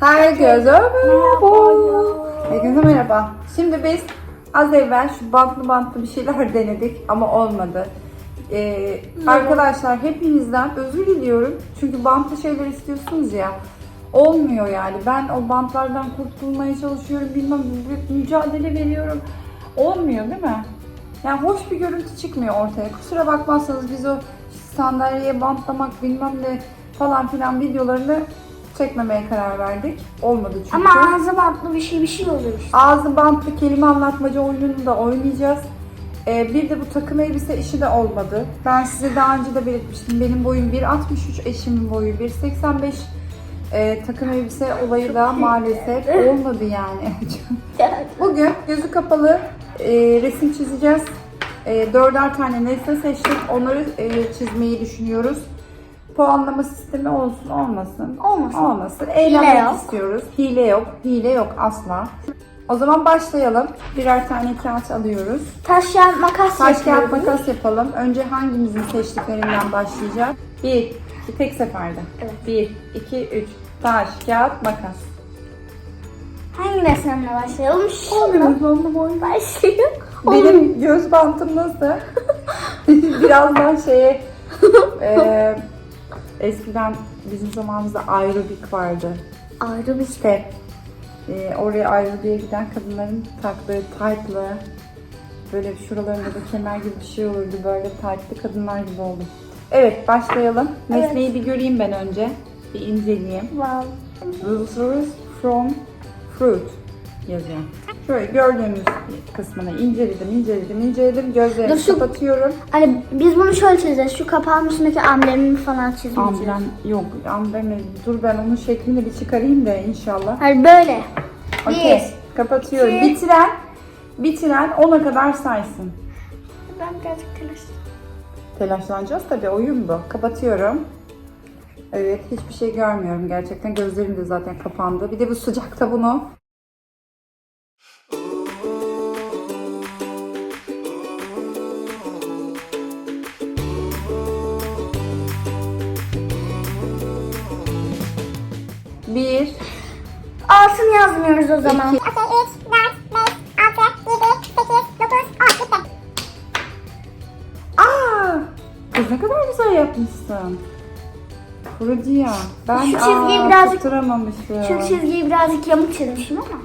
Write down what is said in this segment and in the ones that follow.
Herkese merhaba. Herkese merhaba. Şimdi biz az evvel şu bantlı bantlı bir şeyler denedik ama olmadı. Ee, arkadaşlar hepinizden özür diliyorum. Çünkü bantlı şeyler istiyorsunuz ya. Olmuyor yani. Ben o bantlardan kurtulmaya çalışıyorum. Bilmem mücadele veriyorum. Olmuyor değil mi? Yani hoş bir görüntü çıkmıyor ortaya. Kusura bakmazsanız biz o sandalyeye bantlamak bilmem ne falan filan videolarını çekmemeye karar verdik. Olmadı çünkü. Ama ağzı bantlı bir şey bir şey oluyor işte. Ağzı bantlı kelime anlatmaca oyununu da oynayacağız. Ee, bir de bu takım elbise işi de olmadı. Ben size daha önce de belirtmiştim. Benim boyum 1.63, eşimin boyu 1.85. Ee, takım elbise olayı da maalesef olmadı yani. Bugün gözü kapalı e, resim çizeceğiz. E, dörder tane nesne seçtik. Onları e, çizmeyi düşünüyoruz. Puanlama sistemi olsun olmasın. Olmasın. Olmasın. Eğlenmek yok. istiyoruz. Hile yok. Hile yok asla. O zaman başlayalım. Birer tane kağıt alıyoruz. Taş kağıt makas Taş kağıt yapıyoruz. makas yapalım. Önce hangimizin seçtiklerinden başlayacağız? Bir, iki, tek seferde. Evet. Bir, iki, üç. Taş, kağıt, makas. Hangi nesnemle başlayalım? Şundan Hangimizin boyu? başlayalım. Benim göz bantım nasıl? Birazdan şeye e, eskiden bizim zamanımızda aerobik vardı. Şey. Step. E, oraya aerobiye giden kadınların taktığı taytlı böyle şuralarında da kemer gibi bir şey olurdu. Böyle taytlı kadınlar gibi oldu. Evet başlayalım. Evet. Nesneyi bir göreyim ben önce. Bir inceleyeyim. Wow. Visitors from fruit yazıyor. Şöyle gördüğümüz kısmını inceledim, inceledim, inceledim. Gözlerimi Dur şu- kapatıyorum. Hani biz bunu şöyle çizeceğiz. Şu kapağın üstündeki amblemini falan çizmeyeceğiz. Amblem yok, amblem dur ben onun şeklini bir çıkarayım da inşallah. Hani böyle. Okey, Bir. kapatıyorum. iki. Bitiren, bitiren 10'a kadar saysın. Ben birazcık telaşlı. Telaşlanacağız tabii, oyun bu. Kapatıyorum. Evet, hiçbir şey görmüyorum gerçekten. Gözlerim de zaten kapandı. Bir de bu sıcakta bunu yazmıyoruz o zaman. Okey 3, 4, 5, 6, 7, 8, 9, 10. Bitti. Aa! Kız ne kadar güzel yapmışsın. Kurucuya. Ben Şu çizgiyi aa, birazcık- tutturamamışım. Şu çizgiyi birazcık yamuk çizmişim ama.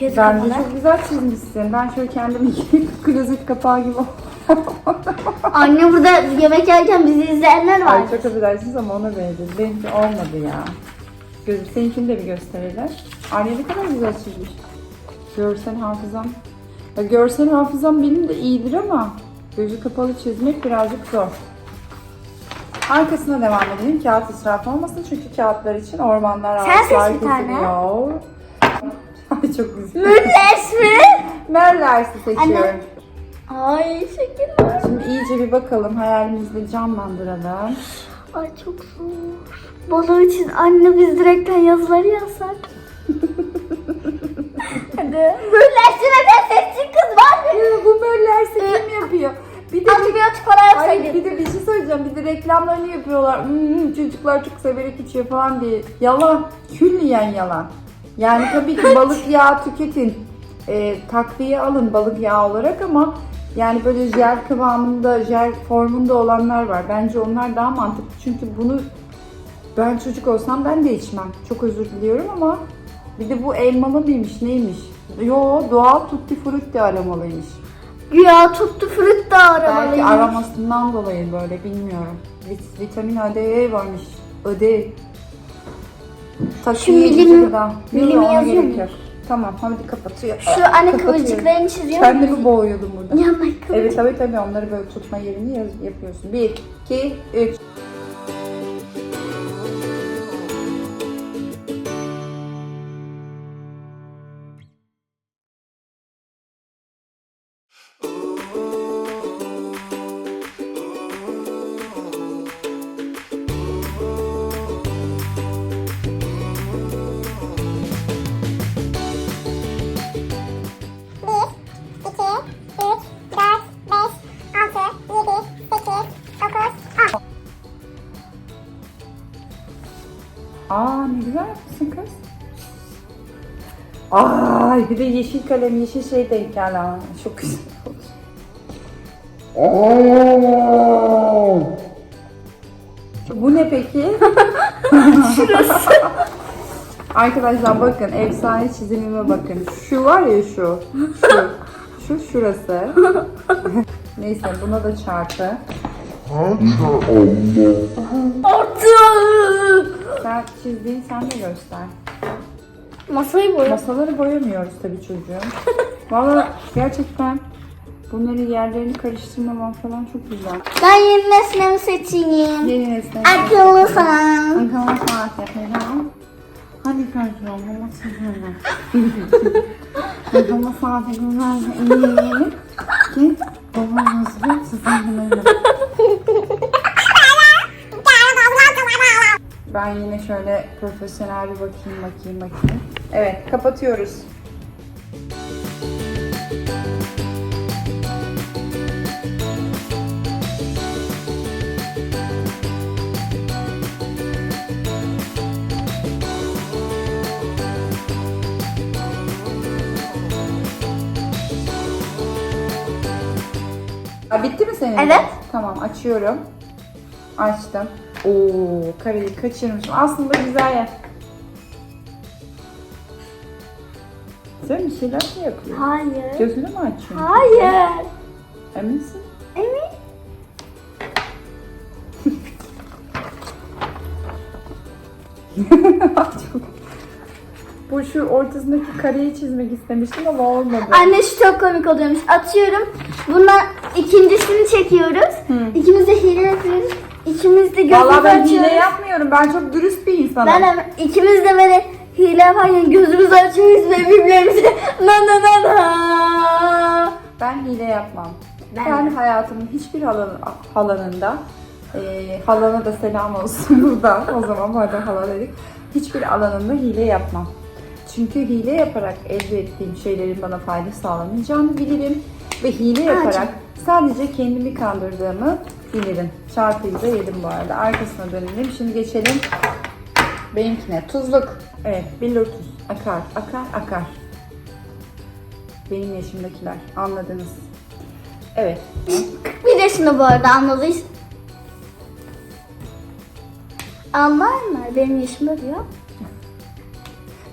Göz Bence kapalı. çok güzel çizmişsin. Ben şöyle kendimi klozet kapağı gibi Anne burada yemek yerken bizi izleyenler var. Ay çok affedersiniz ama ona benziyor. Benimki olmadı ya. Gözüm seninkini de bir gösterelim. Arya ne kadar güzel çizmiş. Görsel hafızam. Ya görsel hafızam benim de iyidir ama gözü kapalı çizmek birazcık zor. Arkasına devam edelim. Kağıt israfı olmasın çünkü kağıtlar için ormanlar Sen ağaçlar seç bir tane. kesiliyor. Ay çok güzel. Mülles mi? Merlers'i seçiyorum. Ay şeker. Şimdi iyice bir bakalım. Hayalimizde canlandıralım. Ay çok zor. Balığı için anne biz direkten yazıları yazsak. Hadi. Müllersine de sesli kız var mı? Ya bu Möller'si kim yapıyor? Bir de Antibiyotik falan Hayır bir de bir şey söyleyeceğim. Bir de reklamlarını yapıyorlar. Hmm, çocuklar çok severek içiyor falan diye. Yalan. Külliyen yalan. Yani tabii ki balık yağı tüketin. Ee, takviye alın balık yağı olarak ama yani böyle jel kıvamında, jel formunda olanlar var. Bence onlar daha mantıklı. Çünkü bunu ben çocuk olsam ben de içmem. Çok özür diliyorum ama bir de bu elmalı mıymış neymiş? Yo doğal tutti frutti aromalıymış. Güya tuttu fruit da Belki aromasından dolayı böyle bilmiyorum. Vit- vitamin ödevi varmış. Ödev. Takviye milim- milimi Yok, ona yazıyor mu? yok. Tamam hadi kapatıyor. Şu anne Kapatıyorum. kıvırcıklarını çiziyor Kendimi boğuyordum burada. Yanına kıvırcık. Evet tabii tabii onları böyle tutma yerini yaz, yapıyorsun. Bir, iki, üç. Ay bir de yeşil kalem, yeşil şey denk geldi ama çok güzel oldu. Bu ne peki? Şurası. Arkadaşlar bakın efsane çizimime bakın. Şu var ya şu. Şu. Şu şurası. Neyse buna da çarpı. Artık. Sen çizdiğin sen de göster. Masayı boya. Masaları boyamıyoruz tabii çocuğum. Valla gerçekten bunların yerlerini karıştırmamam falan çok güzel. Ben yeni nesnemi seçeyim. Yeni nesne. Akıllı sen. Akıllı saat yapacağım. Hadi çocuğum bu masasını. Akıllı saati güzel iyi. Ki babanız ve sizin bunları. Ben yine şöyle profesyonel bir bakayım bakayım bakayım. Evet kapatıyoruz. Ha, bitti mi senin? Evet. Tamam açıyorum. Açtım. Oo kareyi kaçırmışım. Aslında güzel ya. Sen bir şeyler mi yapıyorsun? Hayır. Gözünü mü açıyorsun? Hayır. Eminsin? Çok- Bu şu ortasındaki kareyi çizmek istemiştim ama olmadı. Anne şu çok komik oluyormuş. Atıyorum. Bundan ikincisini çekiyoruz. İkimiz de hile yapıyoruz. İkimiz de gözümüzü Vallahi ben açıyoruz. hile yapmıyorum. Ben çok dürüst bir insanım. Ben de ikimiz de böyle hile yaparken gözümüzü açıyoruz ve birbirimize na na na na. Ben hile yapmam. Ben Ben, hayatımın hiçbir alan, alanında e, halana da selam olsun buradan. O zaman madem hala dedik. Hiçbir alanında hile yapmam. Çünkü hile yaparak elde ettiğim şeylerin bana fayda sağlamayacağını bilirim. Ve hile yaparak sadece kendimi kandırdığımı bilirim. Çarpıyı da yedim bu arada. Arkasına dönelim. Şimdi geçelim benimkine. Tuzluk. Evet, billur tuz. Akar, akar, akar. Benim yaşımdakiler. Anladınız. Evet. Bir yaşında bu arada anladıysa. Anlar mı? Benim yaşımda diyor.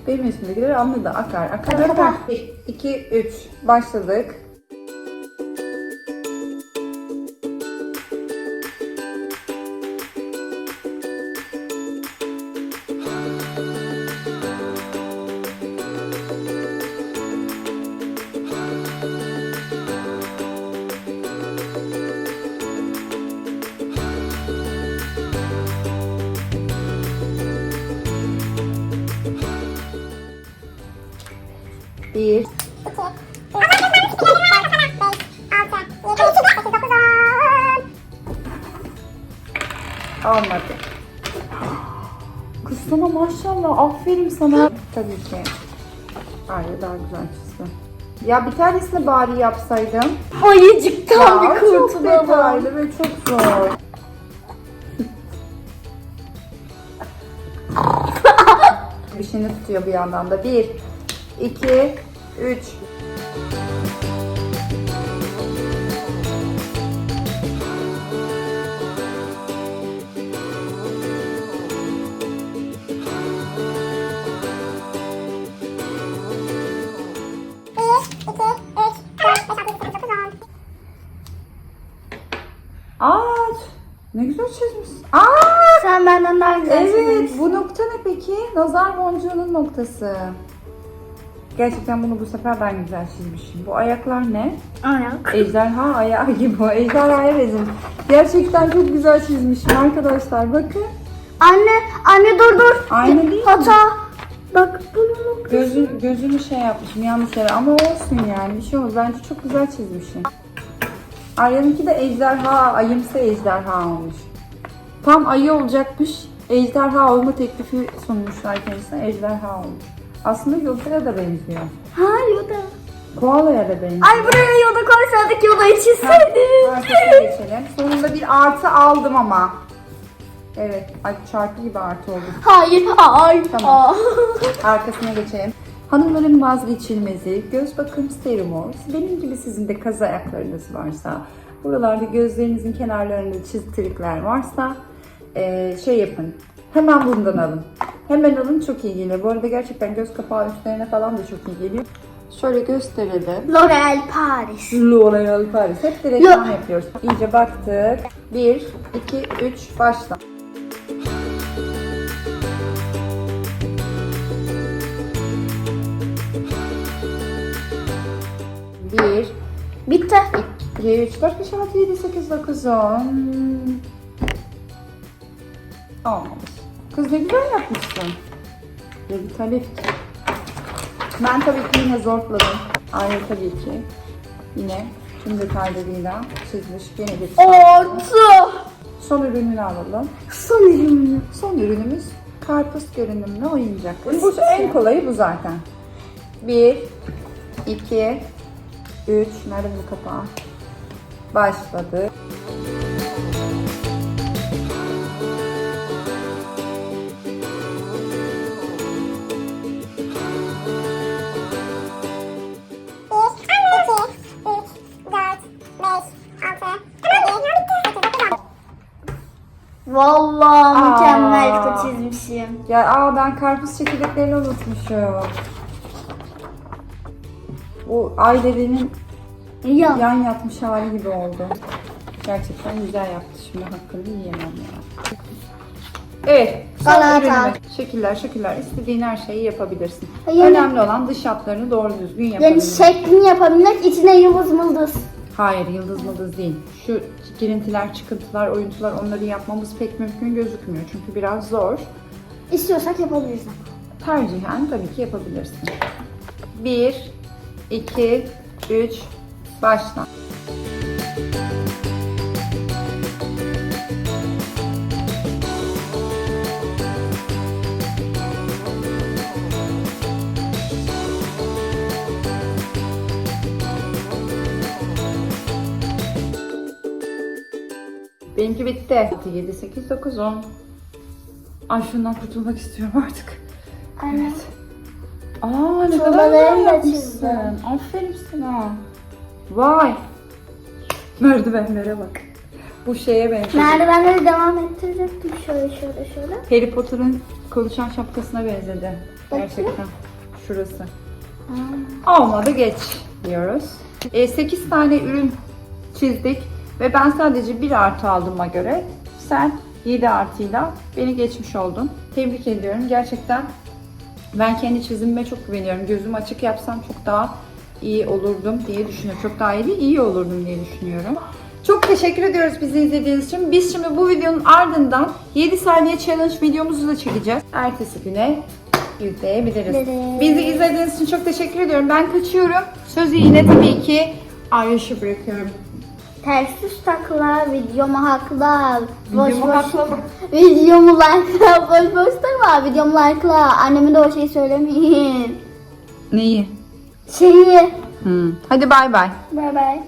Benim yaşımdakiler anladı. Akar, akar, Akar. akar. 1, 2, 3. Başladık. Bir, Olmadı. Kız sana maşallah aferin sana. Tabii ki. Arya daha güzel çizdi. Ya bir tanesini bari yapsaydım. Ayıcıktan Ya, bir çok kurtulalım. detaylı ve çok zor. bir şeyini tutuyor bir yandan da. Bir, iki, üç. Aa, ne güzel çizmişsin. Aa, Sen benden daha güzel evet. çizmişsin. Bu nokta ne peki? Nazar boncuğunun noktası. Gerçekten bunu bu sefer ben güzel çizmişim. Bu ayaklar ne? Ayak. Ejderha ayağı gibi. Ejderhaya rezim. Gerçekten çok güzel çizmişim arkadaşlar. Bakın. Anne, anne dur dur. Aynı değil mi? Hata. Bak bunu. Gözün, gözünü şey yapmışım yanlış yere ama olsun yani bir şey olmaz. Bence çok güzel çizmişim. Arya'nınki de ejderha, ayımsı ejderha olmuş. Tam ayı olacakmış. Ejderha olma teklifi sunmuşlar kendisine. Ejderha olmuş. Aslında Yoda'ya da benziyor. Ha Yoda. Koala'ya da benziyor. Ay buraya Yoda koysaydık Yoda'yı. Arkasına geçelim. Sonunda bir artı aldım ama. Evet. Ay çarpı gibi artı oldu. Hayır, hayır. Tamam. Aa. Arkasına geçelim. Hanımların vazgeçilmezi göz bakım serumu. Benim gibi sizin de kaz ayaklarınız varsa, buralarda gözlerinizin kenarlarında çizikler varsa şey yapın. Hemen bundan alın. Hemen alın çok iyi geliyor. Bu arada gerçekten göz kapağı üstlerine falan da çok iyi geliyor. Şöyle gösterelim. L'Oreal Paris. L'Oreal Paris. Hep de reklam yapıyoruz. İyice baktık. 1, 2, 3, başla. Bir, Bitti. 2, 3, 4, 5, 6, 7, 8, 9, 10. Olmamış. Kız ne güzel yapmışsın. Revitali fikir. Ben tabii ki yine zorladım. Ayrı tabii ki. Yine tüm detaylarıyla çizmiş yine bir Orta. Son ürününü alalım. Son ürünü. Son ürünümüz karpuz görünümlü oyuncak. Bu en kolayı bu zaten. Bir, iki, üç. Nerede bu kapağı? Başladı. Ben karpuz çekirdeklerini unutmuşum. Bu ailenin Ya. yan yatmış hali gibi oldu. Gerçekten güzel yaptı. Şimdi hakkını yiyemem ya. Evet. Son ürünümüz. Şekiller şekiller istediğin her şeyi yapabilirsin. Yani- Önemli olan dış hatlarını doğru düzgün Yani yapabilmek. şeklini yapabilmek içine yıldız mıldız. Hayır yıldız mıldız değil. Şu girintiler, çıkıntılar, oyuntular onları yapmamız pek mümkün gözükmüyor. Çünkü biraz zor. İstiyorsak yapabiliriz. Tercihen tabii ki yapabilirsin. 1, 2, 3, başla. Benimki bitti. 6, 7, 8, 9, 10. Ay şundan kurtulmak istiyorum artık. Aynen. Aa ne kadar güzel yapmışsın. Aferin sana. Vay. Merdivenlere bak. Bu şeye benziyor. Merdivenleri devam ettirecektim. Şöyle şöyle şöyle. Harry Potter'ın konuşan şapkasına benzedi. Bakayım. Gerçekten. Şurası. Olmadı geç diyoruz. 8 tane ürün çizdik ve ben sadece bir artı aldığıma göre sen 7 artıyla beni geçmiş oldun. Tebrik ediyorum. Gerçekten ben kendi çizimime çok güveniyorum. Gözümü açık yapsam çok daha iyi olurdum diye düşünüyorum. Çok daha iyi değil, iyi olurdum diye düşünüyorum. Çok teşekkür ediyoruz bizi izlediğiniz için. Biz şimdi bu videonun ardından 7 saniye challenge videomuzu da çekeceğiz. Ertesi güne yükleyebiliriz. Bizi izlediğiniz için çok teşekkür ediyorum. Ben kaçıyorum. Sözü yine tabii ki Ayşe bırakıyorum. Ters düz takla, videomu hakla. Boş Videomu boş. hakla mı? Videomu like'la, boş boş takma. Videomu like'la. Anneme de o şeyi söylemeyin. Neyi? Şeyi. Hmm. Hadi bay bay. Bye bye.